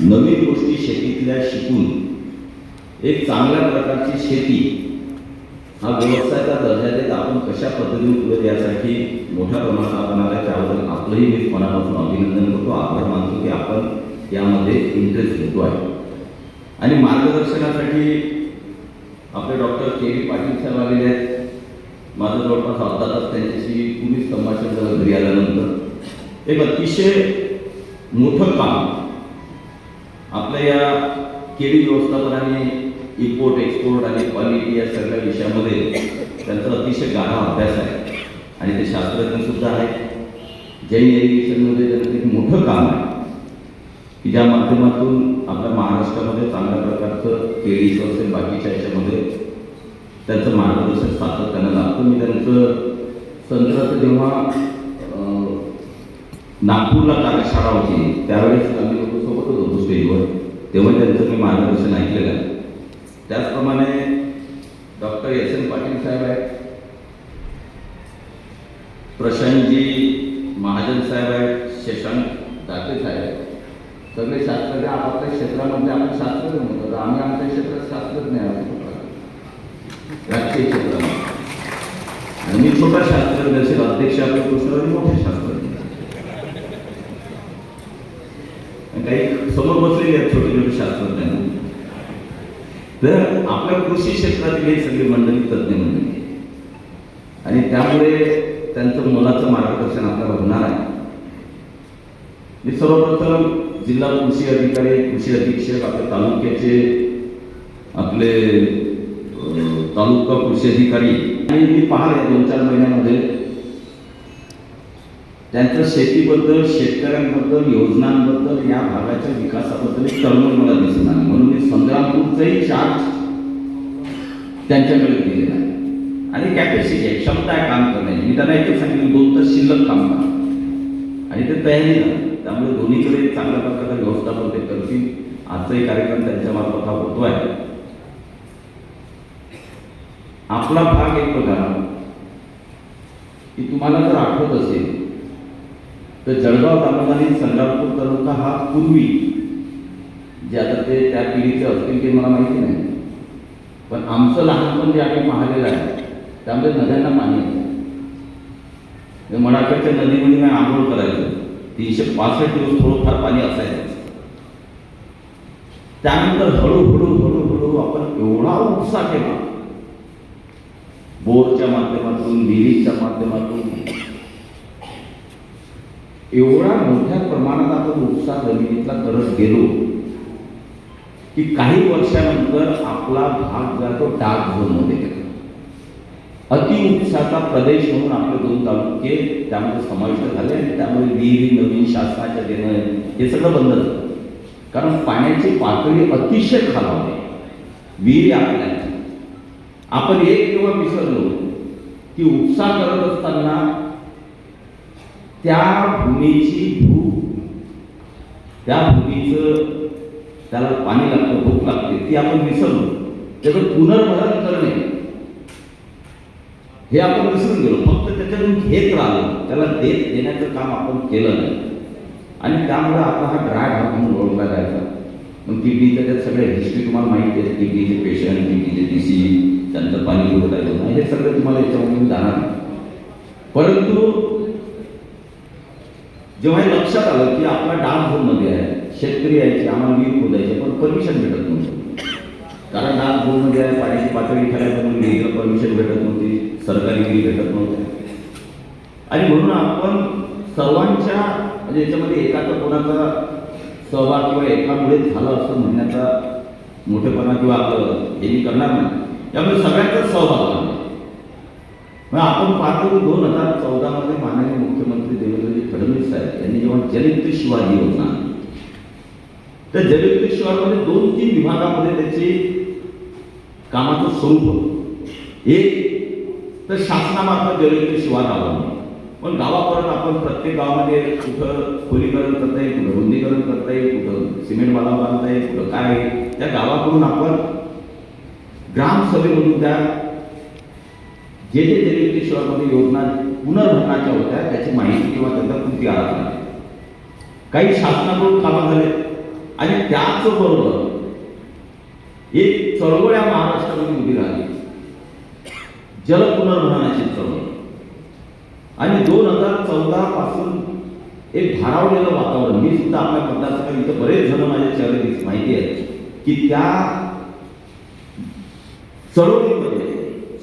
नवीन गोष्टी शेतीतल्या शिकून एक चांगल्या प्रकारची शेती हा व्यवसायाचा दर्जा देत आपण कशा पद्धतीने पुढे यासाठी मोठ्या प्रमाणात आपण आला त्याबद्दल आपलंही मी मनापासून अभिनंदन करतो. आभार मानतो की आपण यामध्ये इंटरेस्ट घेतो आहे. आणि मार्गदर्शनासाठी आपले डॉक्टर के व्ही पाटील साहेब आलेले आहेत. माझं जवळपास अर्धा तास त्यांच्याशी पूर्वी संभाषण झालं घरी आल्यानंतर. एक अतिशय मोठं काम आपल्या या केळी व्यवस्थापनाने इम्पोर्ट एक्सपोर्ट आणि क्वालिटी या सगळ्या विषयामध्ये त्यांचा अतिशय गाढा अभ्यास आहे. आणि ते शास्त्रज्ञसुद्धा आहेत. जैन एरिगेशनमध्ये त्यांचं एक मोठं काम आहे. की ज्या माध्यमातून आपल्या महाराष्ट्रामध्ये चांगल्या प्रकारचं केळीचं असेल बाकीच्या याच्यामध्ये त्यांचं मार्गदर्शन सातत्यानं लागतं. मी त्यांचं संत्राचं जेव्हा नागपूरला कार्यशाळा होती त्यावेळेस आम्ही लोक सोबतच होतो स्टेजवर तेव्हा त्यांचं मी मार्गदर्शन ऐकलेलं आहे. त्याचप्रमाणे डॉक्टर एस एन पाटील साहेब आहेत. प्रशांतजी महाजन साहेब आहेत. शशांक दाते साहेब आहेत. सगळे शास्त्रज्ञ आपापल्या क्षेत्रामध्ये आपण शास्त्रज्ञ म्हणतो. तर आम्ही आमच्या क्षेत्रात शास्त्रज्ञ आहोत राजकीय क्षेत्रामध्ये. आणि मी छोटा शास्त्रज्ञ असेल अध्यक्ष आपले कृष्णराव मोठे शास्त्र आणि काही समोर बसलेले आहेत छोटे छोटे शास्त्रज्ञ तर आपल्या कृषी क्षेत्रातील हे सगळी मंडळी तज्ज्ञ मंडळी. आणि त्यामुळे त्यांचं मुलाचं मार्गदर्शन आपल्याला होणार आहे. मी सर्वप्रथम जिल्हा कृषी अधिकारी कृषी अधीक्षक आपल्या तालुक्याचे आपले तालुका कृषी अधिकारी. आणि मी पाहिले दोन चार महिन्यामध्ये त्यांचं शेतीबद्दल शेतकऱ्यांबद्दल योजनांबद्दल या भागाच्या विकासाबद्दल एक तळमळ मला दिसून आली म्हणून मी संग्रामपूरचंही चार्ज त्यांच्याकडे दिलेला आहे. आणि कॅपॅसिटी आहे क्षमता आहे काम करण्याची. मी त्यांना एकच सांगितलं दोन तास शिल्लक काम करा. आणि ते तयारी झालं. त्यामुळे दोन्हीकडे चांगल्या प्रकारचं व्यवस्थापन ते करतील. आजचाही कार्यक्रम त्यांच्या मार्फत हा होतो आहे आपला भाग एक बघा. की तुम्हाला जर आठवत असेल तर जळगाव तालुका आणि संग्रामपूर तालुका हा पूर्वी जे आता ते त्या पिढीचे असतील ते मला माहिती नाही. पण आमचं लहानपण जे आम्ही पाहिलेलं आहे त्यामध्ये नद्यांना पाणी येतं म्हणजे मडाकडच्या नदीमध्ये मी आंघोळ करायचो. तीनशे पासष्ट दिवस थोडंफार पाणी असायचं. त्यानंतर हळूहळू हळूहळू आपण एवढा उत्साह केला. बोरच्या माध्यमातून विहिरीच्या माध्यमातून एवढा मोठ्या प्रमाणात आपण उत्साह जमिनीतला करत गेलो की काही वर्षानंतर आपला भाग जातो डाग झोनमध्ये अति अतिउत्साहाचा प्रदेश म्हणून आपले दोन तालुके त्यामध्ये समाविष्ट झाले आणि त्यामुळे विहिरी नवीन शासनाच्या देणं हे सगळं बंद झालं. कारण पाण्याची पातळी अतिशय खालावली विहिरी आपल्या आपण एक किंवा विसरलो की उपसा करत असताना त्या भूमीची भूक. त्या भूमीचं त्याला पाणी लागतं भूक लागते ती आपण विसरलो. त्याचं पुनर्भरण करणे. हे आपण विसरून गेलो. फक्त त्याच्यातून घेत राहिलो. त्याला देत देण्याचं काम आपण केलं नाही. आणि त्यामुळे आपला हा ड्राय भाग म्हणून ओळखला जायचा. मग किडनीचं त्यात सगळे हिस्ट्री तुम्हाला माहिती आहे. किडनीचे पेशंट किडनीचे डिसी त्यानंतर पाणी उडतायचं नाही हे सगळं तुम्हाला याच्यामधून मी जाणार. नाही परंतु जेव्हा हे लक्षात आलं की आपला डाम झोनमध्ये आहे शेतकरी यायचे आम्हाला वीर खोदायचे पण परमिशन भेटत नव्हतं. कारण डाम झोनमध्ये आहे पाण्याची पातळी खाली विहिरीला परमिशन भेटत नव्हती सरकारी विहीर भेटत नव्हते. आणि म्हणून आपण सर्वांच्या म्हणजे याच्यामध्ये एकाचा कोणाचा सहभाग किंवा एकामुळे झालं असं म्हणण्याचा मोठेपणा किंवा आपलं हे मी करणार नाही. त्यामुळे सगळ्यांचा सहभाग लागला आपण पाहतो की दोन हजार चौदामध्ये माननीय मुख्यमंत्री देवेंद्रजी फडणवीस साहेब यांनी जेव्हा जलयुक्त शिवाजी योजना तर जलयुक्त शिवारमध्ये दोन तीन विभागामध्ये त्याचे कामाचं स्वरूप एक तर शासनामार्फत जलयुक्त शिवार राबवणे. पण गावापर्यंत आपण प्रत्येक गावामध्ये कुठं खोलीकरण करता येईल कुठं रुंदीकरण करता येईल कुठं सिमेंट बाला बांधता येईल कुठं काय आहे, त्या गावाकडून आपण ग्रामसभेमधून त्या जे जे जलयुक्त योजना पुनर्भरणाच्या होत्या त्याची माहिती किंवा त्यांचा कृती आराखडा काही शासनाकडून कामं झाले आणि त्याचबरोबर एक चळवळ या महाराष्ट्रामध्ये उभी राहिली. जल पुनर्भरणाची चळवळ. आणि दोन हजार चौदा पासून एक भारावलेलं वातावरण. मी सुद्धा आपल्या मतदारसंघात इथं बरेच जण माझ्या चेहरे माहिती आहे. की त्या चळवळीमध्ये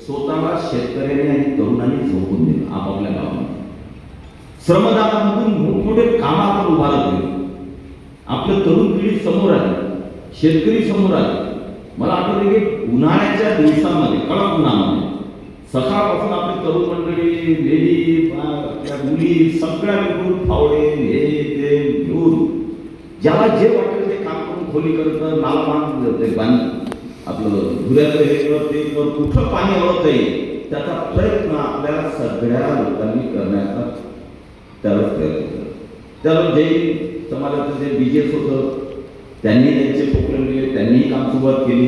स्वतःला शेतकऱ्यांनी आणि तरुणांनी झोपून दिलं आपापल्या गावामध्ये. श्रमदानामधून मोठमोठे कामं आपण उभारत गेलो. आपलं तरुण पिढी समोर आली शेतकरी समोर आले. मला आठवते की उन्हाळ्याच्या दिवसामध्ये कडक उन्हामध्ये सकाळपासून आपली तरुण मंडळी लेडी त्या मुली सगळ्या मिळून फावडे हे ते घेऊन ज्याला जे वाटेल ते काम करून खोली करत नाला बांध ते बांध आपलं धुऱ्याचं हे करते कुठं पाणी वळत येईल त्याचा प्रयत्न आपल्या सगळ्या लोकांनी करण्याचा त्यावेळेस प्रयत्न केला. त्याला जैन समाजाचं जे बी जे एस होतं त्यांनी त्यांचे पोकरण दिले त्यांनीही काम सुरुवात केली.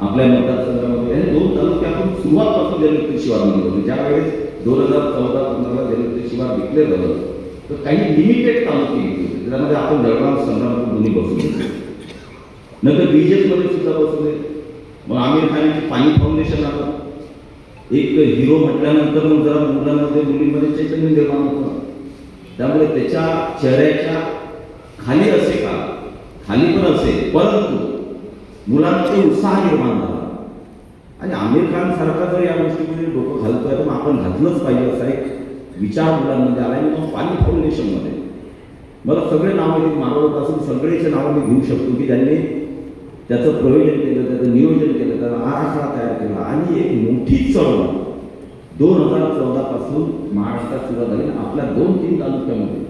आपल्या मतदारसंघामध्ये आणि दोन तालुक्यातून सुरुवातपासून जलयुक्त शिवार दिली होती ज्यावेळेस दोन हजार चौदा पंधराला जलयुक्त शिवार विकले झालं तर काही लिमिटेड तालुके घेतले त्यामध्ये आपण जळगाव संग्रामपूर दोन्ही बसून नंतर बीजेस मध्ये सुद्धा बसवले मग आमिर खान यांचे पाणी फाउंडेशन आलं. एक हिरो म्हटल्यानंतर मग जरा मुलांमध्ये मुलींमध्ये चैतन्य निर्माण होतं. त्यामुळे त्याच्या चेहऱ्याच्या खाली असे का? खाली पण असे परंतु मुलांमध्ये उत्साह निर्माण झाला. आणि आमिर खान सारखा जर या गोष्टीमध्ये डोकं घालतोय तर मग आपण घातलंच पाहिजे असा एक विचार मुलांमध्ये आला आणि मग पाणी फाउंडेशनमध्ये मला सगळे नावं मागवत असून सगळेचे नावं मी घेऊ शकतो की त्यांनी त्याचं प्रयोजन केलं त्याचं नियोजन केलं त्याचा आराखडा तयार केला आणि एक मोठी चळवळ दोन हजार चौदा पासून महाराष्ट्रात सुरुवात झाली आपल्या दोन तीन तालुक्यामध्ये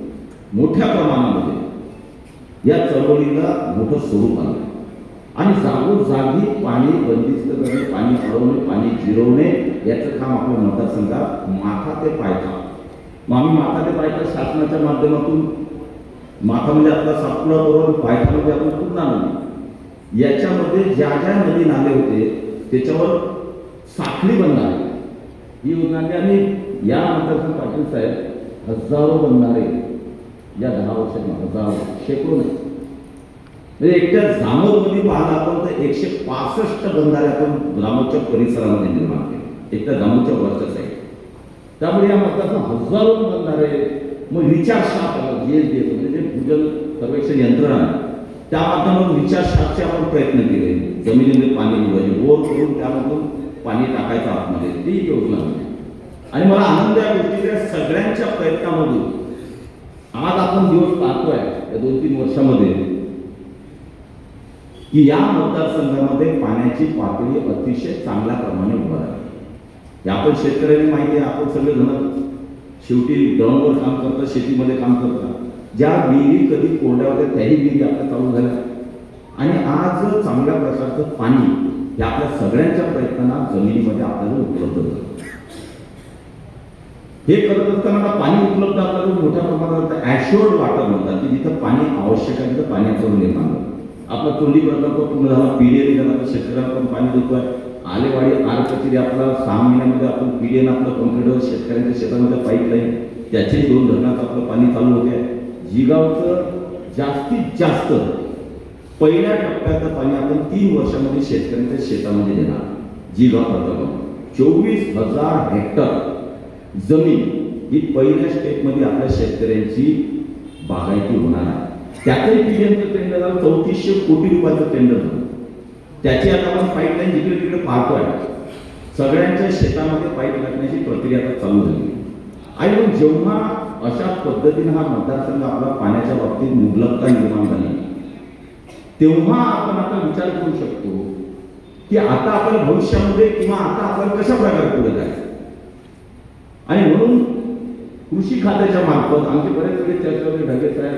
मोठ्या प्रमाणामध्ये या चळवळीला मोठं स्वरूप आलं. आणि जागोजागी पाणी बंदिस्त करणे पाणी अडवणे पाणी जिरवणे याचं काम आपल्या मतदारसंघात माथा ते पायथा. मग आम्ही माथा ते पायथा शासनाच्या माध्यमातून. माथा म्हणजे आपला सातपुडा बरोबर पायथा म्हणजे आपण पूर्णा नाही याच्यामध्ये ज्या ज्या नदी नाले होते त्याच्यावर साखळी बंधारे ही उन्हाने आणि या मतदारसंघ पाटील साहेब हजारो बनणारे. या दहा वर्षात हजारो शेकडो नाही. म्हणजे एकट्या जामोदमध्ये पाहिलं आपण तर एकशे पासष्ट बंधारे आपण जामोदच्या परिसरामध्ये निर्माण केले. एकट्या जामोदच्या वरच्या साईड त्यामुळे या मतदारसंघ हजारो बंधारे मग रिचार्ज शाप जी एस डी म्हणजे जे भूजल सर्वेक्षण यंत्रणा आहे, त्या माध्यमातून रिचार्ज आपण प्रयत्न केले. जमिनीमध्ये पाणी निघायचे बोर करून त्यामधून पाणी टाकायचं आतमध्ये. ती योजना होती. आणि मला आनंद या गोष्टीच्या सगळ्यांच्या प्रयत्नामधून. आज आपण दिवस पाहतोय या दोन तीन वर्षामध्ये की या मतदारसंघामध्ये पाण्याची पातळी अतिशय चांगल्या प्रमाणे उभा आहे आपण शेतकऱ्यांनी माहिती आहे आपण सगळे जण शेवटी ग्राउंडवर काम करतात शेतीमध्ये काम करतात. ज्या विहिरी कधी कोरड्या होत्या त्याही विहिरी आपल्या चालू झाल्या आणि आज चांगल्या प्रकारचं पाणी हे आपल्या सगळ्यांच्या प्रयत्नांना जमिनीमध्ये आपल्याला उपलब्ध होतं. हे करत असताना आता पाणी उपलब्ध आपल्याला मोठ्या प्रमाणात ॲश्युअर्ड वॉटर म्हणतात की जिथं पाणी आवश्यक आहे तिथं पाणी आपल्याला निर्माण आपला तोंडी प्रकल्प पूर्ण झाला पीडीएन झाला तर शेतकऱ्यांना पण पाणी देतोय. आलेवाडी आर कचेरी आपला सहा महिन्यामध्ये आपण पीडीएन आपलं कंप्लीट शेतकऱ्यांच्या शेतामध्ये पाईपलाईन त्याचे दोन धरणात आपलं पाणी चालू होते. जिगावचं जास्तीत जास्त पहिल्या टप्प्याचं पाणी आपण तीन वर्षामध्ये शेतकऱ्यांच्या शेतामध्ये देणार. जिगाव प्रकल्प चोवीस हजार हेक्टर जमीन ही पहिल्या स्टेपमध्ये आपल्या शेतकऱ्यांची बागायती होणार आहे. त्यातही पीएमचं टेंडर झालं चौतीसशे कोटी रुपयाचं टेंडर झालं. त्याची आता आपण पाईपलाईन जिकडे तिकडे पाहतोय सगळ्यांच्या शेतामध्ये पाईप टाकण्याची प्रक्रिया आता चालू झाली. आणि मग जेव्हा अशा पद्धतीने हा मतदारसंघ आपला पाण्याच्या बाबतीत मुबलकता निर्माण झाली. तेव्हा आपण आता विचार करू शकतो की आता आपण भविष्यामध्ये किंवा आता आपण कशा प्रकारे पुढे जायचं? आणि म्हणून कृषी खात्याच्या मार्फत आमचे बरेच वेळी चर्चा होते ढगे साहेब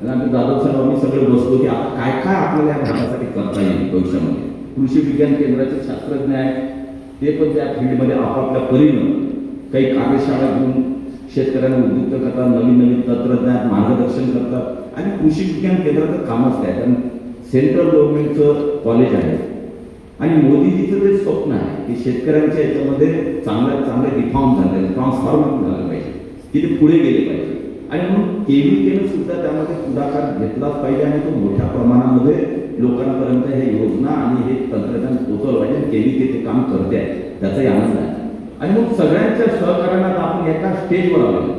आणि आम्ही जाधव साहेब आम्ही सगळे बसलो की आता काय काय आपल्याला या भागासाठी करता येईल भविष्यामध्ये? कृषी विज्ञान केंद्राचे शास्त्रज्ञ आहेत ते पण त्या फील्डमध्ये आपापल्या परीनं काही कार्यशाळा घेऊन शेतकऱ्यांना उद्युक्त करतात नवीन नवीन तंत्रज्ञान मार्गदर्शन करतात. आणि कृषी विज्ञान केंद्राचं कामच काय? कारण सेंट्रल गव्हर्नमेंटचं कॉलेज आहे. आणि मोदीजीचं ते स्वप्न आहे की शेतकऱ्यांच्या याच्यामध्ये चांगलं चांगलं रिफॉर्म झालं ट्रान्सफॉर्म झालं पाहिजे. की ते पुढे गेले पाहिजे. आणि म्हणून केव्हीकेनं सुद्धा त्यामध्ये पुढाकार घेतलाच पाहिजे आणि तो मोठ्या प्रमाणामध्ये लोकांपर्यंत हे योजना आणि हे तंत्रज्ञान पोचवलं पाहिजे केली ते काम करते. आहे त्याचाही आनंद आहे. आणि मग सगळ्यांच्या सहकार्यानं आपण एका स्टेजवर आलो.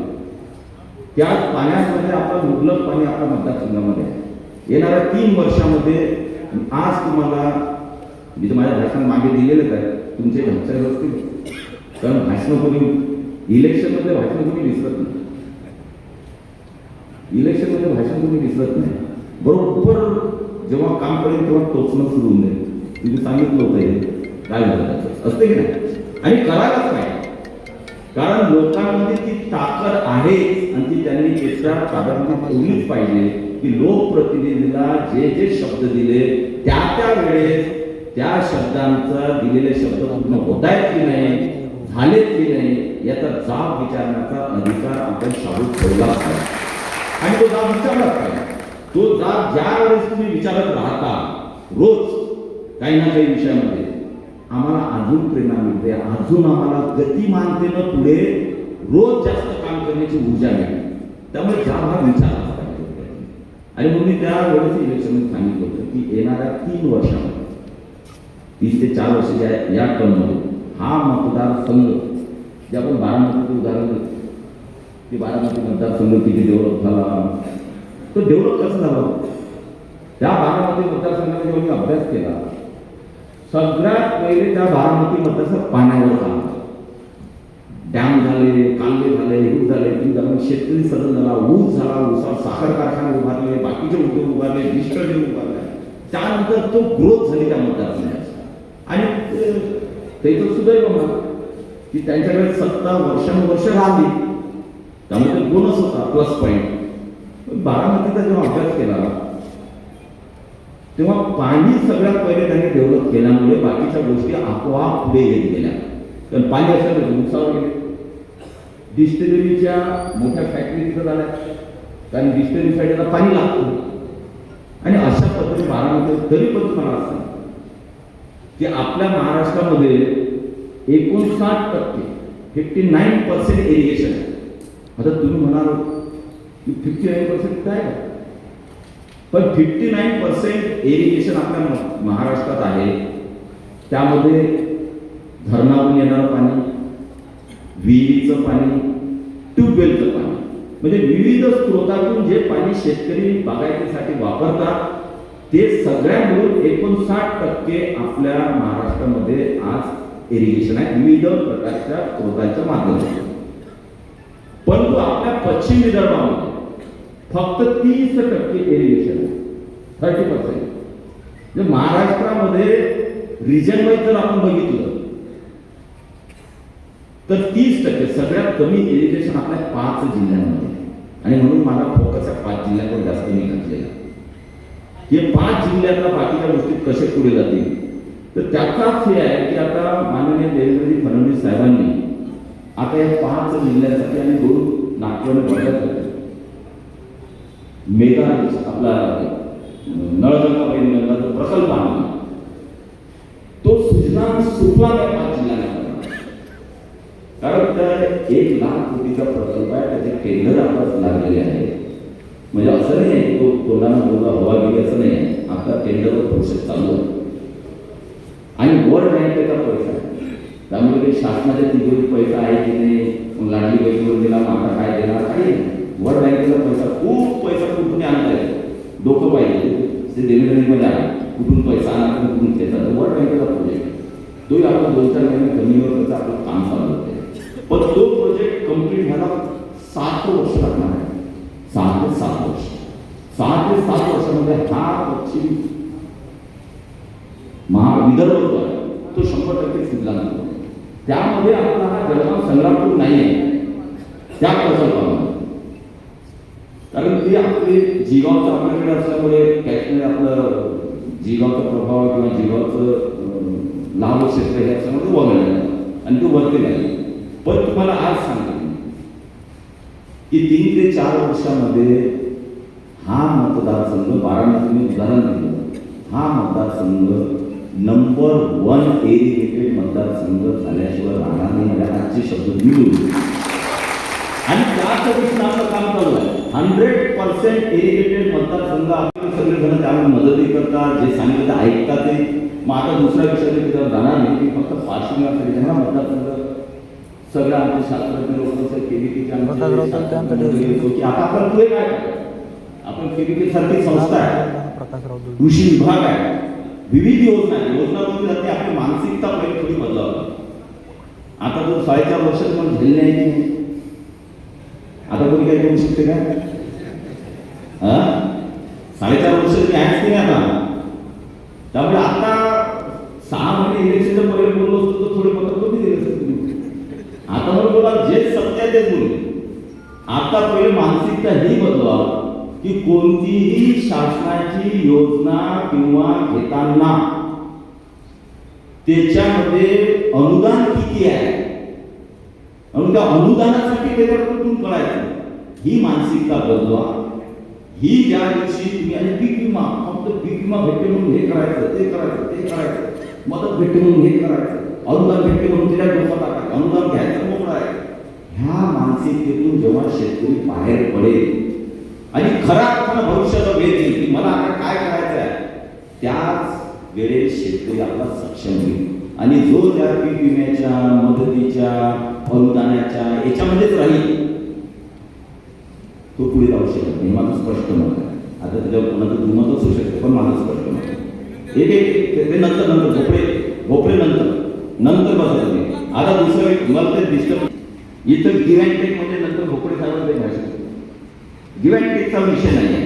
त्याच पाण्यामध्ये आपलं मुबलक पाणी आपल्या मतदारसंघामध्ये. आहे. येणाऱ्या तीन वर्षामध्ये आज तुम्हाला मी तर माझ्या भाषण मागे दिलेलंच आहे तुमचे भाषण असतील. कारण भाषण कोणी इलेक्शनमध्ये भाषण कोणी विसरत नाही. इलेक्शनमध्ये भाषण कोणी विसरत नाही. बरोबर जेव्हा काम करेल तेव्हा टोचणं सुरू होऊन जाईल. तुम्ही सांगितलं होतं हे. काय झालं असते की नाही? आणि करायलाच पाहिजे कारण लोकांमध्ये ती ताकद आहे आणि ती त्यांनी त्याच्या प्राधान्य ठेवलीच पाहिजे की लोकप्रतिनिधीला जे जे शब्द दिले त्या त्या वेळेस त्या शब्दांचा दिलेले शब्द पूर्ण होत आहेत की नाही झालेत की नाही याचा जाब विचारण्याचा अधिकार आपण शाबूत ठेवला पाहिजे आणि तो जाब विचारलाच पाहिजे तो जाब ज्या वेळेस तुम्ही विचारत राहता रोज काही ना काही विषयामध्ये आम्हाला अजून प्रेरणा मिळते. अजून आम्हाला गतिमानतेनं पुढे रोज जास्त काम करण्याची ऊर्जा मिळते. त्यामुळे ज्या भाग विचार आणि मग मी त्या वेळेस इलेक्शन सांगितलं होतं की येणाऱ्या तीन वर्षामध्ये तीन ते चार वर्षाच्या या टर्ममध्ये हा मतदारसंघ जे आपण बारामतीचं उदाहरण देतो की बारामती मतदारसंघ किती डेव्हलप झाला तो डेव्हलप कसं झाला? त्या बारामती मतदारसंघाचा जेव्हा मी अभ्यास केला सगळ्यात पहिले त्या बारामती मतदारसंघ पाण्यावर झाला डॅम झाले कांदे झाले हे झाले ती झाले शेतकरी सदन झाला ऊस झाला ऊसा साखर कारखाने उभारले बाकीचे उद्योग उभारले डिस्टर्जे उभारले. त्यानंतर तो ग्रोथ झाली त्या मतदारसंघाची आणि ते- ते तर सुदैव म्हणा की त्यांच्याकडे सत्ता वर्षानुवर्ष राहिली त्यामुळे बोनस होता प्लस पॉईंट बारामतीचा जेव्हा अभ्यास केला तेव्हा पाणी सगळ्यात पहिले त्यांनी डेव्हलप केल्यामुळे बाकीच्या गोष्टी आपोआप पुढे येत गेल्या. कारण पाणी असं उंचावर गेले डिस्टिलरीच्या मोठ्या फॅक्टरी तिथं झाल्या. कारण डिस्टिलरीसाठी आता पाणी लागतं. आणि अशा पद्धतीने बारामती तरी पण तुम्हाला असं की आपल्या महाराष्ट्रामध्ये एकोणसाठ टक्के फिफ्टी नाईन पर्सेंट इरिगेशन आहे. आता तुम्ही म्हणाल की फिफ्टी नाईन पर्सेंट काय? आहे? पण फिफ्टी नाईन पर्सेंट इरिगेशन आपल्या महाराष्ट्रात आहे. त्यामध्ये धरणातून येणारं पाणी विहिरीचं पाणी ट्यूबवेलचं पाणी. म्हणजे विविध स्रोतातून जे पाणी शेतकरी बागायतीसाठी वापरतात ते सगळ्या मिळून एकोणसाठ टक्के आपल्या महाराष्ट्रामध्ये आज इरिगेशन आहे. विविध प्रकारच्या स्रोतांच्या माध्यमातून. परंतु आपल्या पश्चिम विदर्भामध्ये. फक्त तीस टक्के एरिगेशन आहे. Thirty percent. म्हणजे महाराष्ट्रामध्ये रिजन वाईज जर आपण बघितलं तर तीस टक्के सगळ्यात कमी इरिगेशन आपल्या पाच जिल्ह्यांमध्ये. आणि म्हणून मला फोकस आहे पाच जिल्ह्यांवर जास्त मी घातलेला. हे पाच जिल्ह्यातल्या बाकीच्या गोष्टी कसे पुढे जातील? तर त्याचाच हे आहे की आता माननीय देवेंद्रजी फडणवीस साहेबांनी आता या पाच जिल्ह्यासाठी आणि दोन नागपूर बघत मेगा आपला नळगंगा नळगंगा प्रकल्प आणला. तो सुजलाम सुफलाम या पाच जिल्ह्यांना कारण त्या एक लाख कोटीचा प्रकल्प आहे त्याचे टेंडर आता लागलेले आहे. म्हणजे असं नाही आहे तो कोणाला मुलगा हवा गेली असं नाही आहे. आपला टेंडरवर प्रोसेस चालू आहे. आणि वर नाही त्याचा पैसा आहे. त्यामुळे शासनाच्या तिजोरीत पैसा आहे की नाही? लाडली पैसे दिला माता काय दिला काही नाही. वर बँकेचा पैसा खूप पैसा कुठून आणता येतो डोकं पाहिजे. ते देवेंद्रमध्ये आहे कुठून पैसा आणा, कुठून त्याचा वर बँकेचा प्रोजेक्ट तोही आपण दोन चार महिने जमिनीवर त्याचं आपलं काम चालू होते. पण तो प्रोजेक्ट कंप्लीट व्हायला सात वर्ष लागणार आहे. सहा ते सात वर्ष. सहा ते सात वर्षामध्ये हा पश्चिम महा विदर्भ जो आहे तो शंभर टक्के सिद्धला जातो त्यामध्ये आपला हा जळगाव संग्रामपूर नाही आहे त्या प्रकल्पामध्ये. कारण ते आपले जिगावचं आपल्याकडे असल्यामुळे कॅशमध्ये आपलं जिगावचा प्रभाव किंवा जिगावचं लाभ क्षेत्र हे असल्यामुळे वगळलं आणि ते वरती नाही. पण तुम्हाला आज सांगतो की तीन ते चार वर्षामध्ये हा मतदारसंघ बारामतीने उदाहरण दिलं. हा मतदारसंघ नंबर वन एरिएटेड मतदारसंघ झाल्याशिवाय राहणार नाही. म्हणजे आजचे शब्द मिळून आणि त्या दृष्टीनं आपलं काम चालू आहे. हंड्रेड पर्सेंट एरिगेटेड मतदारसंघ आपल्याला सगळे जण त्यामुळे मदतही करतात. जे सांगितलं ते ऐकतात ते. मग आता दुसऱ्या विषयाला तिथं जाणार नाही. की फक्त पार्श्वनाथासाठी त्यांना मतदारसंघ. सगळं आमचे शास्त्रज्ञ लोक केबीपीचे प्रकाशराव तर त्यांचं ते- की आता आपण पुढे काय? आपण केबीपी सारखी संस्था आहे. कृषी विभाग आहे. विविध योजना आहे योजना बनवली जाते? आपली मानसिकता पहिले थोडी बदलावं आता तो साडेचार वर्ष आहे की नाही? आता कोणी काही करू शकते का? हा? साडेचार वर्ष तुम्ही नाही आता? त्यामुळे आता सहा महिने इलेक्शनच्या पहिले बोललो असतो तर थोडे पत्र कमी दिले असते तुम्ही? आता म्हणून बोला जे सत्य तेच आता पहिले मानसिकता ही बदलवा की कोणतीही शासनाची योजना किंवा घेताना त्याच्यामध्ये अनुदान किती आहे? म्हणून त्या अनुदानासाठी त्याच्याकडून कळायचं ही मानसिकता बदलवा. ही ज्या दिवशी तुम्ही आणि पीक विमा फक्त पीक विमा भेटते म्हणून हे करायचं ते करायचं ते करायचं. मदत भेटते म्हणून हे करायचं. अनुदान भेटते म्हणून तिला डोक्यात टाकायचं अनुदान घ्यायचं मोकळा आहे. ह्या मानसिकतेतून जेव्हा शेतकरी बाहेर पडेल आणि खरा अर्थानं भविष्याचा वेळ येईल की मला आता काय करायचं आहे त्याच वेळेस शेतकरी आपला सक्षम होईल. आणि जो त्या पीक विम्याच्या मदतीच्या अनुदानाच्या याच्यामध्येच राहील. तो पुढे जाऊ शकत नाही. माझं स्पष्ट मत आहे. आता त्याच्यावर कोणाचं दुमतच असू शकते पण माझं स्पष्ट मत आहे. एक एक ते- नंतर नंतर झोपडे भोपळे नंतर. नंतर बसायचं आता दुसरं एक मला ते डिस्टर्ब इथं गिव्ह अँड टेक म्हणजे नंतर भोपळे खायला ते भाषण गिव्ह अँड टेकचा विषय नाही आहे.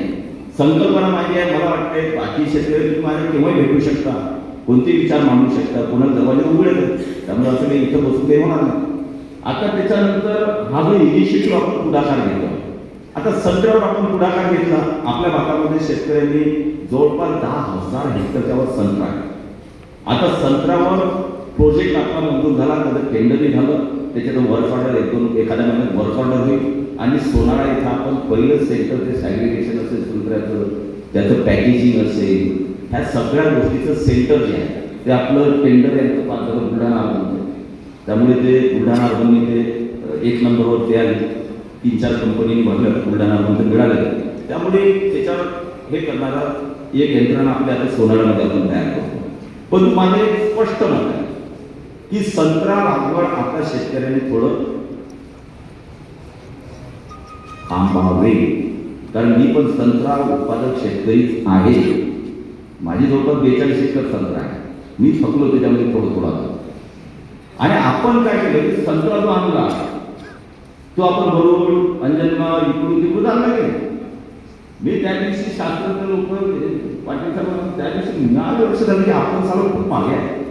संकल्पना माझी आहे मला वाटते बाकी शेतकरी तुम्ही माझ्या केव्हाही भेटू शकता. कोणते विचार मांडू शकता. कोणाला दरवाजे उघडे त्यामुळे असं काही इथं बसून ते होणार नाही. आता त्याच्यानंतर हा जो इनिशिएटिव्ह आपण पुढाकार घेतो. आता संत्र्यावर आपण पुढाकार घेतला आपल्या भागामध्ये शेतकऱ्यांनी जवळपास दहा हजार हेक्टरच्यावर संत्रा आता संत्र्यावर प्रोजेक्ट आपला मंजूर झाला त्याचं टेंडरही झालं त्याच्यातून वर्क ऑर्डर एक दोन एखाद्या महिन्यात वर्क ऑर्डर होईल. आणि सोनाळा इथं आपण पहिलं सेंटर ते सॅग्रिगेशन असेल संत्र्याचं त्याचं पॅकेजिंग असेल ह्या सगळ्या गोष्टीचं सेंटर जे आहे ते आपलं टेंडर यांचं पात्र झालं बुलढाणा त्यामुळे ते बुलढाणा अर्बनने ते एक नंबरवर ते आले. तीन चार कंपनीने भरलं बुलढाणा अर्बन मिळाले. त्यामुळे त्याच्यावर हे करणारा एक यंत्रणा आपल्या आता सोनाळ्यामध्ये आपण तयार करतो. पण माझं एक स्पष्ट मत आहे की संत्रा लागवड आता शेतकऱ्यांनी थोडं थांबावे. कारण मी पण संत्रा उत्पादक शेतकरीच आहे. माझी जवळपास बेचाळीस एकर संत्रा आहे. मी थकलो त्याच्यामध्ये थोडं थोडा. आणि आपण काय केलं की संत्रा जो आणला तो आपण बरोबर अंजनगाव इकडून तिकडून आणला गेला मी त्या दिवशी शास्त्रज्ञ लोक पाटील साहेब त्या दिवशी मिळालं लक्ष झालं की आपण सर्व खूप मागे आहे.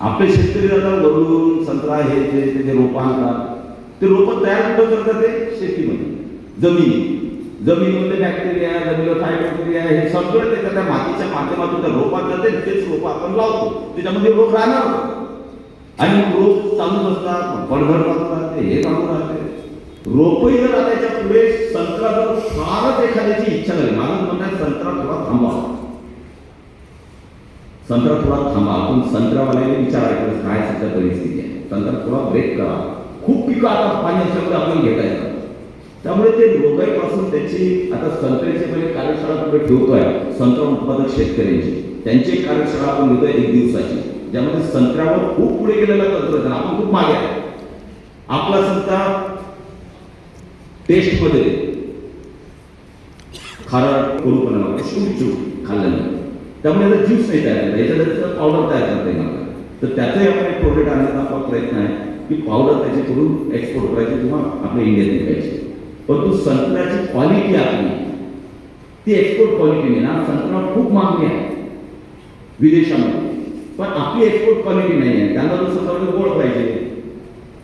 आपले शेतकरी आता वरून संत्रा हे जे ते रोपं आणतात ते रोपं तयार कुठं करतात ते? शेतीमध्ये. जमीन. जमिनीमध्ये बॅक्टेरिया जमिनीवर फायबॅक्टेरिया हे सगळं ते त्या मातीच्या माध्यमातून त्या रोपात जाते तेच रोपं आपण लावतो. त्याच्यामध्ये रोप राहणार. आणि रोप चालूच असतात भरभर चालू राहते हे चालू राहते. रोपही जर आता याच्यापुढे संत्रा जर फारच एखाद्याची इच्छा झाली माणूस म्हणणं संत्रा थोडा थांबा संत्रा थोडा थांबा आपण संत्रावाल्याने विचारायचं काय सध्या परिस्थिती आहे. संत्रा थोडा ब्रेक करा. खूप पिकं आता पाणी असल्यामुळे आपण घेता येतात त्यामुळे ते रोगाईपासून त्याची आता संत्र्याची पहिले कार्यशाळा पुढे ठेवतोय संत्रा उत्पादक शेतकऱ्यांची. त्यांची कार्यशाळा आपण घेतोय एक दिवसाची. ज्यामध्ये संत्र्यावर खूप पुढे गेलेला तंत्रज्ञान आपण खूप मागे आहे. आपला संत्रा टेस्टमध्ये खारट करूपणा चूक चूक खाल्ल्यानं त्यामुळे याचा ज्यूस नाही तयार करता याच्यात पावडर तयार करता येणार तर त्याचंही आपण एक प्रोडक्ट आणण्याचा आपला प्रयत्न आहे की पावडर त्याची करून एक्सपोर्ट करायची किंवा आपल्या इंडियात विकायची परंतु संत्र्याची क्वालिटी आपली ती एक्सपोर्ट क्वालिटी नाही. ना संत्रा खूप मागणी आहे. विदेशामध्ये. पण आपली एक्सपोर्ट क्वालिटी नाही आहे. त्यांना तो स्वतःमध्ये गोड पाहिजे.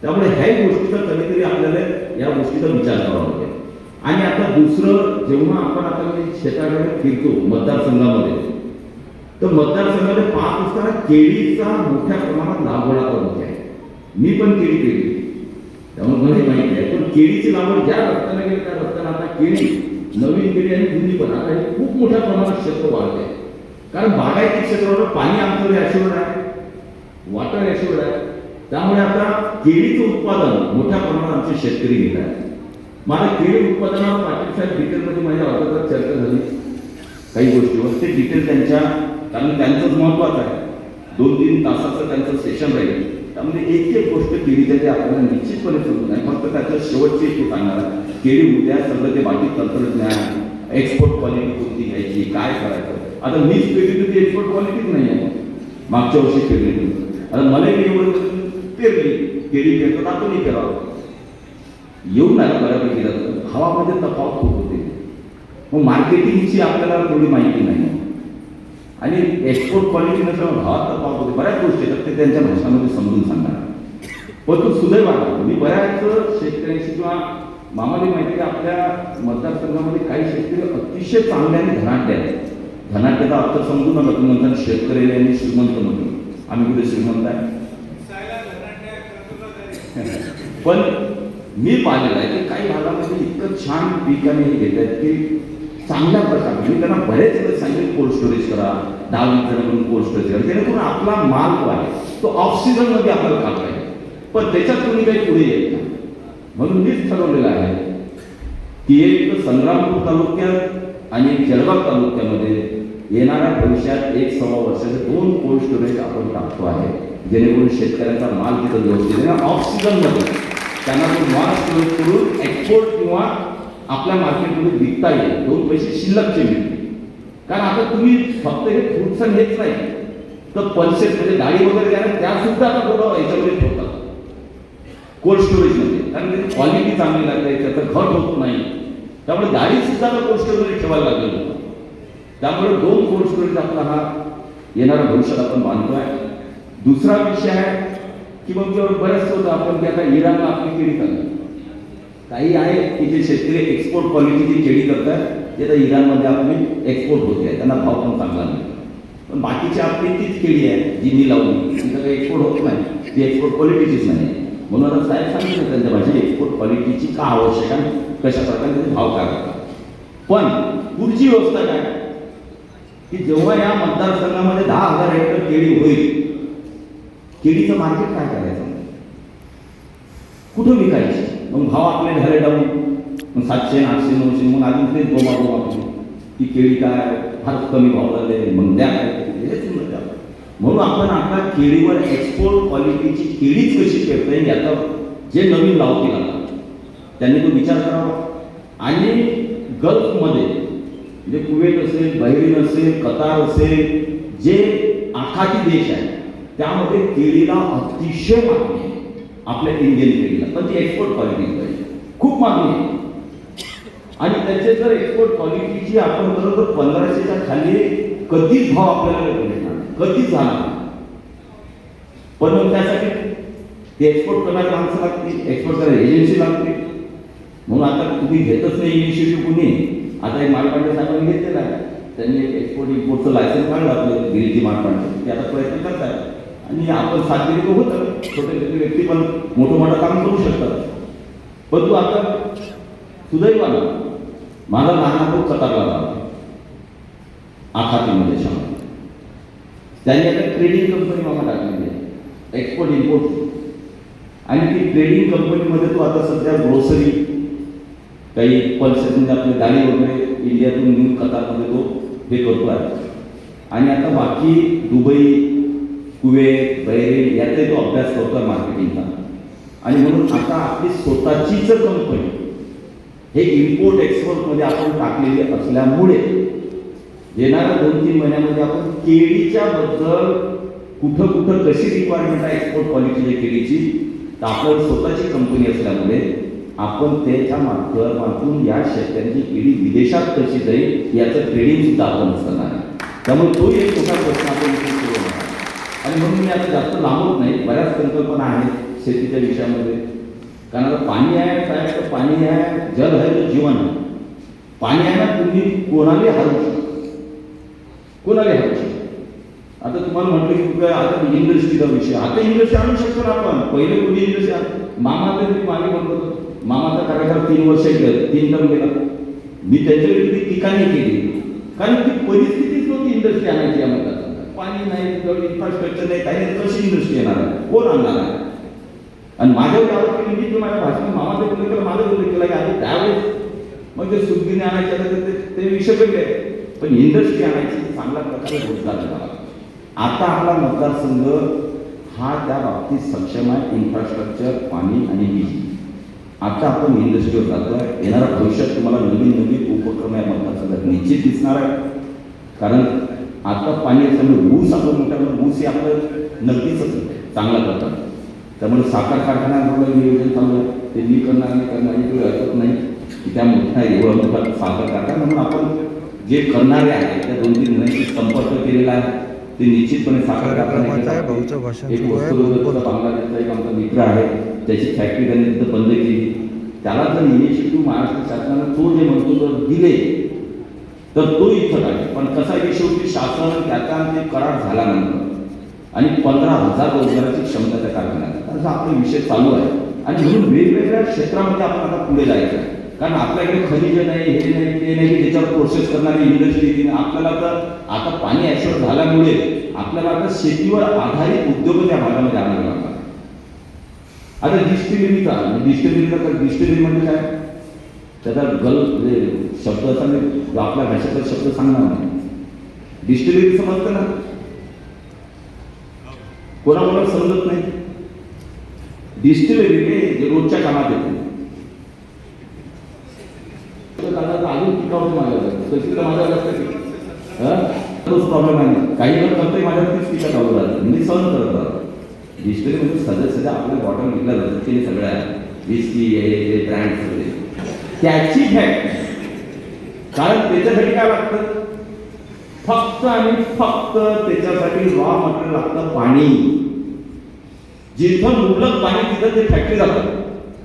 त्यामुळे ह्या गोष्टीचा कधीतरी आपल्याला या गोष्टीचा विचार करावा लागेल. आणि आता दुसरं जेव्हा आपण आता मी शेताकडे फिरतो मतदारसंघामध्ये तर मतदारसंघामध्ये पाच असताना केळीचा मोठ्या प्रमाणात लागवड आता होते आहे. मी पण केळी केली त्यामुळे मला हे माहिती आहे पण केळीची लागवड ज्या रस्त्याला गेली त्या रस्त्याला आता केळी नवीन केळी आणि जुनी पण. आता हे खूप मोठ्या प्रमाणात क्षेत्र वाढते आहे. कारण बागायती क्षेत्रावर पाणी आमचं ॲश्युअर्ड आहे. वॉटर ॲश्युअर्ड आहे. त्यामुळे आता केळीचं उत्पादन मोठ्या प्रमाणात आमचे शेतकरी घेत आहेत. मला केळी उत्पादनावर पाटील साहेब डिटेलमध्ये माझ्या अगोदर चर्चा झाली. काही गोष्टीवर. ते डिटेल त्यांच्या कारण त्यांचंच महत्त्वाचं आहे. दोन तीन तासाचं त्यांचं सेशन राहील. त्यामध्ये एक एक गोष्ट केळीच्या ते आपल्याला निश्चितपणे समजून आहे. फक्त त्याचं शेवटचे एक सांगणार आहे. केळी उद्या सगळं ते बाकी तंत्रज्ञान एक्सपोर्ट क्वालिटी कोणती घ्यायची? काय करायचं? आता मीच पेरली तर ती एक्सपोर्ट क्वालिटीच नाही आहे मागच्या वर्षी पेरली होती. आता मला निवडून पेरली केळी पेरतात आपणही करावं. येऊन नाही बऱ्यापैकी जातं भावामध्ये तफावत खूप होते. मग मार्केटिंगची आपल्याला थोडी माहिती नाही. आणि एक्सपोर्ट क्वालिटी नसल्यामुळे भावात तफावत होते. बऱ्याच गोष्टी आहेत. ते त्यांच्या भाषामध्ये समजून सांगणार. पण तो सुदैव मी बऱ्याच शेतकऱ्यांशी किंवा मामाने माहिती आहे की आपल्या मतदारसंघामध्ये काही शेतकरी अतिशय चांगल्याने धनाढ्य आहेत धनाट्याचा अर्थ समजून नका तुम्ही म्हणता शेतकरी आणि श्रीमंत म्हणतो आम्ही कुठे श्रीमंत आहे? पण मी पाहिलेलं आहे की काही भागामध्ये इतकं छान पीक आणि हे घेत आहेत की चांगल्या प्रकारे मी त्यांना बरेच वेळेस सांगेल कोल्ड स्टोरेज करा दहा मिनिटांकडून कोल्ड स्टोरेज करा. जेणेकरून आपला माल जो आहे तो ऑफ सीझन आपल्याला खाता येईल पण त्याच्यात तुम्ही काही पुढे येत नाही. म्हणून मीच ठरवलेलं आहे की एक संग्रामपूर तालुक्यात आणि जळगाव तालुक्यामध्ये येणाऱ्या भविष्यात एक सव्वा वर्षाचे दोन कोल्ड स्टोरेज आपण टाकतो आहे. जेणेकरून शेतकऱ्यांचा माल तिथं व्यवस्थित ऑफ सीझनमध्ये त्यांना तो माल स्टोरेज करून एक्सपोर्ट किंवा आपल्या मार्केटमध्ये विकता येईल. दोन पैसे शिल्लकचे मिळतील कारण आता तुम्ही फक्त हे फ्रुट्स आणि हेच नाही तर पल्सेस म्हणजे गाडी वगैरे द्या त्या सुद्धा आता थोडं याच्यामध्ये ठेवतात. कोल्ड स्टोरेजमध्ये कारण त्याची क्वालिटी चांगली लागते त्याचं घट होत नाही. त्यामुळे गाडी सुद्धा कोल्ड स्टोरेजमध्ये ठेवायला लागलेलं होतं त्यामुळे दोन कोल्ड स्टोरेज आपला हा येणारा भविष्यात आपण मानतोय. दुसरा विषय आहे की मग बरेच होतं आपण की आता इराणला आपली केळी चालली काही आहे की जे शेतकरी एक्सपोर्ट क्वालिटीची केळी करतात ते आता इराणमध्ये आपली एक्सपोर्ट होते. आहे त्यांना भाव पण चांगला नाही. पण बाकीची आपली तीच केळी आहे जी मी लावली. तिथं काही एक्सपोर्ट होत नाही. ती एक्सपोर्ट क्वालिटीचीच नाही म्हणून आता साहेब सांगितलं त्यांच्या भाषेत एक्सपोर्ट क्वालिटीची का आवश्यक आहे? कशा प्रकारे भाव काय पण पुढची व्यवस्था काय? की जेव्हा या मतदारसंघामध्ये दहा हजार हेक्टर केळी होईल केळीचं मार्केट काय करायचं? कुठं विकायची? मग भाव आपले झाले डाऊन मग सातशे आठशे नऊशे मग अजून तेच गोमा गोमा ती केळी काय? फार कमी भाव झाले. मग द्या. काय हेच म्हणून आपण आता केळीवर एक्सपोर्ट क्वालिटीची केळीच कशी पेरता येईल याचा जे नवीन लावतील आता त्यांनी तो विचार करावा. आणि गल्फमध्ये म्हणजे कुवेत असेल बहिरीन असेल कतार असेल जे आखाती देश आहे त्यामध्ये केळीला अतिशय मागणी आहे. आपल्या इंडियन केळीला पण ती एक्सपोर्ट क्वालिटी पाहिजे. खूप मागणी आहे. आणि त्याचे जर एक्सपोर्ट क्वालिटीची आपण बरोबर पंधराशेच्या खाली कधीच भाव आपल्याला भेटणार कधीच झाला पण मग त्यासाठी ते एक्सपोर्ट करणारी माणसं लागतील एक्सपोर्ट करायला एजन्सी लागते म्हणून आता तुम्ही घेतच नाही इनिशिएटिव्ह कुणी. आता एक मालपांडे साहेबांनी घेतलेला आहे त्यांनी एक एक्सपोर्ट इम्पोर्टचं लायसन्स काढलं आपलं गिरीची मालपांडे ते आता प्रयत्न करतात. आणि आपण साथ दिली तर होतं. छोटे छोटे व्यक्ती पण मोठं मोठं काम करू शकतात. परंतु आता सुदैवानं माझा लहान खूप कतारला आखातीमध्ये शाळा. त्यांनी आता ट्रेडिंग कंपनी मला टाकलेली आहे. एक्सपोर्ट इम्पोर्ट आणि ती ट्रेडिंग कंपनीमध्ये तो आता सध्या ग्रोसरी काही पल्सेस आपले गाडी वगैरे इंडियातून घेऊन कतारमध्ये तो हे करतो आहे. आणि आता बाकी दुबई कुवेत बहरीन याचाही तो अभ्यास करतो आहे मार्केटिंगचा. आणि म्हणून आता आपली स्वतःचीच कंपनी हे इम्पोर्ट एक्सपोर्टमध्ये आपण टाकलेली असल्यामुळे येणाऱ्या दोन तीन महिन्यामध्ये आपण केळीच्या बद्दल कुठं कुठं कशी रिक्वायरमेंट आहे एक्सपोर्ट क्वालिटीच्या केळीची तर आपण स्वतःची कंपनी असल्यामुळे आपण त्याच्या माध्यमातून या शेतकऱ्यांची पिढी विदेशात कशी जाईल याचं ट्रेडिंग सुद्धा आपण असणार आहे. त्यामुळे तो एक मोठा प्रश्न आपण सुरू आणि म्हणून मी आता जास्त लांबत नाही बऱ्याच संकल्पना आहेत शेतीच्या विषयामध्ये. कारण आता पाणी आहे काय तर पाणी आहे जल आहे तर जीवन आहे. पाणी आहे ना तुम्ही कोणालाही हरवू शकता. कोणाला हरवू शकता. आता तुम्हाला म्हटलं की काय आता इंडस्ट्रीचा विषय आता इंडस्ट्री आणू शकतो ना आपण. पहिले कुठे इंडस्ट्री मामा तरी पाणी मागे म्हणतो मामाचा कार्यकाळ तीन वर्ष केलं तीन टर्म गेला. मी त्याच्या विरुद्ध टीका नाही केली. कारण ती परिस्थितीच नव्हती इंडस्ट्री आणायची या पाणी नाही इन्फ्रास्ट्रक्चर नाही काही नाही कशी इंडस्ट्री येणार आहे? कोण आणणार आहे? आणि माझ्यावर आरोप केली मी माझ्या भाषेत मामाचा उल्लेख केला माझा उल्लेख केला की आता त्यावेळेस. मग ते सुद्धीने आणायचे आता ते- ते विषय वेगळे. आहे. पण इंडस्ट्री आणायची चांगला प्रकारे रोजगार मिळाला आता आपला मतदारसंघ हा त्या बाबतीत सक्षम आहे. इन्फ्रास्ट्रक्चर पाणी आणि वीज. आता आपण इंडस्ट्रीवर जातोय. येणारा भविष्यात तुम्हाला नवीन नवीन उपक्रम या मतदारसंघात निश्चित दिसणार आहे. कारण आता पाणी असल्यामुळे ऊस आपण मोठ्यामुळे ऊस हे आपलं नक्कीच चांगला करतात. त्यामुळे साखर कारखान्यामुळे नियोजन चालू आहे. ते मी करणार नाही करणार काही हरकत नाही. की त्या मोठ्या एवढा मोठा साखर कारखाना म्हणून आपण जे करणारे आहेत त्या दोन तीन जणांशी संपर्क केलेला आहे. ते निश्चितपणे साखर कारखाना एक बांगलादेशचा एक आमचा मित्र आहे त्याची फॅक्टरी त्यांनी तिथं बंद केली. त्याला जर इनिशिएटिव्ह महाराष्ट्र शासनानं तो जे म्हणतो जर दिले तर तो इथं आहे पण कसा आहे की शेवटी शासन त्याचा ते करार झाल्यानंतर आणि पंधरा हजार रोजगाराची क्षमता त्या कारखान्यात. असा आपला विषय चालू आहे. आणि म्हणून वेगवेगळ्या क्षेत्रामध्ये आपण आता पुढे जायचं आहे. कारण आपल्याकडे खनिज नाही हे नाही ते नाही की त्याच्यावर प्रोसेस करणारी इंडस्ट्री आपल्याला तर आता पाणी ॲश्युअर झाल्यामुळे आपल्याला आता शेतीवर आधारित उद्योग त्या भागामध्ये आणावे लागतात. आता डिस्टिलरीचा डिस्टिलरीचा तर म्हणजे डिस्टिलरी म्हणजे काय? त्याचा गल म्हणजे शब्द असा मी आपल्या भाषेचा शब्द सांगणार नाही. डिस्टिलरी समजतं ना. कोणाकोणाला समजत नाही. डिस्टिलरी रोजच्या कामात येते तर अजून टिकावं माझ्यावर तशी तर माझ्या लक्षात हं? तोच प्रॉब्लेम आहे. काही लोक करतोय माझ्यावरती टीका चालू राहते. म्हणजे सहन करत राहतो डिस्टिलरी म्हणजे सध्या सध्या आपल्या बॉटल विकल्या जातात ते सगळ्या विस्की हे हे ब्रँड सगळे. त्याची फॅक्ट कारण त्याच्यासाठी काय लागतं फक्त आणि फक्त त्याच्यासाठी रॉ मटेरियल लागतं पाणी. जिथं मुबलक पाणी तिथं ते फॅक्टरी जातात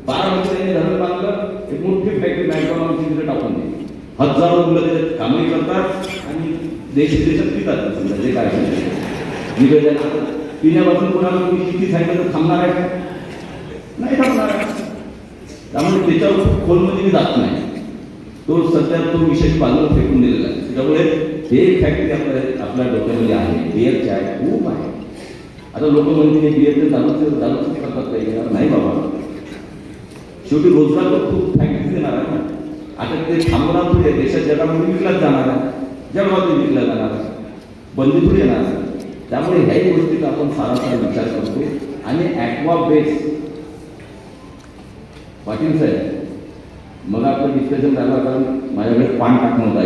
बारा वर्षांनी धरण बांधलं एक मोठी फॅक्टरी बँकॉलॉजी तिथे टाकून दिली. हजारो मुलं त्याच्यात कामही करतात आणि देश देशात पितात समजा जे काय निवेदन पिण्यापासून कोणाला तुम्ही किती सांगितलं तर थांबणार आहे? का? नाही थांबणार आहे. त्यामुळे त्याच्यावर खूप खोलमध्ये मी जात नाही. तो सध्या तो विशेष बाजूला फेकून दिलेला आहे. त्यामुळे हे फॅक्टरी आपल्या आपल्या डोक्यामध्ये आहे. बिअरचे आहे खूप आहे. आता लोक म्हणतील बिअर तर चालूच दारूच करतात काही नाही बाबा. शेवटी रोजगार तर खूप फॅक्टरी देणार आहे. ना आता ते थांबणार देशात जगामध्ये विकलाच जाणार आहे. जगामध्ये विकला जाणार आहे. बंदी येणार आहे. त्यामुळे ह्याही गोष्टीचा आपण सारासार विचार करतो. आणि ॲक्वा बेस पाटील साहेब मग आपलं डिस्कशन झालं कारण माझ्याकडे पान टाकणं होता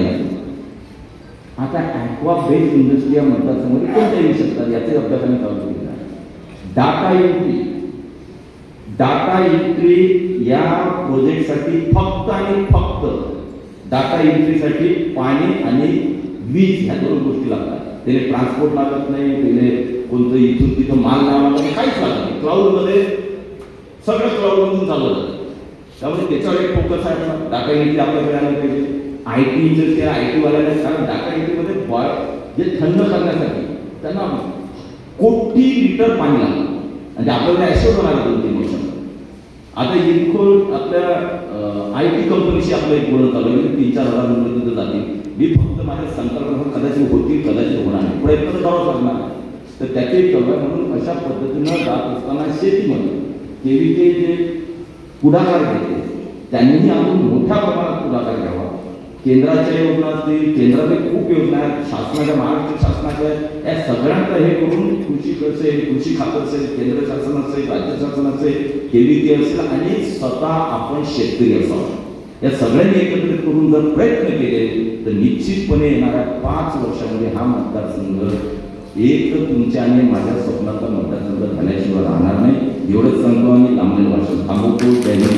आता ॲक्वा बेस्ड इंडस्ट्री या मतदारसंघामध्ये कोणत्या येऊ शकतात? याचे अभ्यासाने चालू केलेला आहे. डाटा एंट्री डाटा एंट्री या प्रोजेक्टसाठी फक्त आणि फक्त डाटा एंट्रीसाठी पाणी आणि वीज ह्या दोन गोष्टी लागतात. त्याने ट्रान्सपोर्ट लागत नाही त्याने कोणतं इथून तिथं माल लावा नाही काहीच लागत नाही. क्लाऊडमध्ये सगळं क्लाऊडमधून चालू जातं. त्यामुळे त्याच्यावर एक फोकस आहे डाटा एंट्री आपल्याकडे आलं पाहिजे. I T industry I T वाल्याने कारण डाटा एंट्रीमध्ये बॉय जे थंड करण्यासाठी त्यांना कोटी लिटर पाणी लागतं. म्हणजे आपल्याला ॲश्युअर होणार दोन तीन वर्षात आता इतको आपल्या आय टी कंपनीशी आपलं एक बोलणं चालू आहे. तीन चार हजार मुलं तिथं जातील. मी फक्त माझ्या संकल्पना कदाचित होतील कदाचित होणार नाही. प्रयत्न करावाच लागणार तर त्याचे करूया म्हणून अशा पद्धतीनं जात असताना शेतीमध्ये केवीके जे पुढाकार घेते त्यांनीही आपण मोठ्या प्रमाणात पुढाकार घ्यावा. केंद्राच्या योजना असतील केंद्राचे खूप योजना आहेत. शासनाच्या महाराष्ट्र शासनाच्या या सगळ्यांचं हे करून कृषी असेल कृषी खात असेल केंद्र शासन असेल राज्य शासन असेल केंद्रीय असेल आणि स्वतः आपण शेतकरी असावा. या सगळ्यांनी एकत्रित करून जर प्रयत्न केले तर निश्चितपणे येणाऱ्या पाच वर्षामध्ये हा मतदारसंघ एक तर तुमच्या आणि माझ्या स्वप्नाचा मतदारसंघ झाल्याशिवाय राहणार नाही. एवढंच सांगतो आणि लांबलेलं भाषण थांबवतो त्यांनी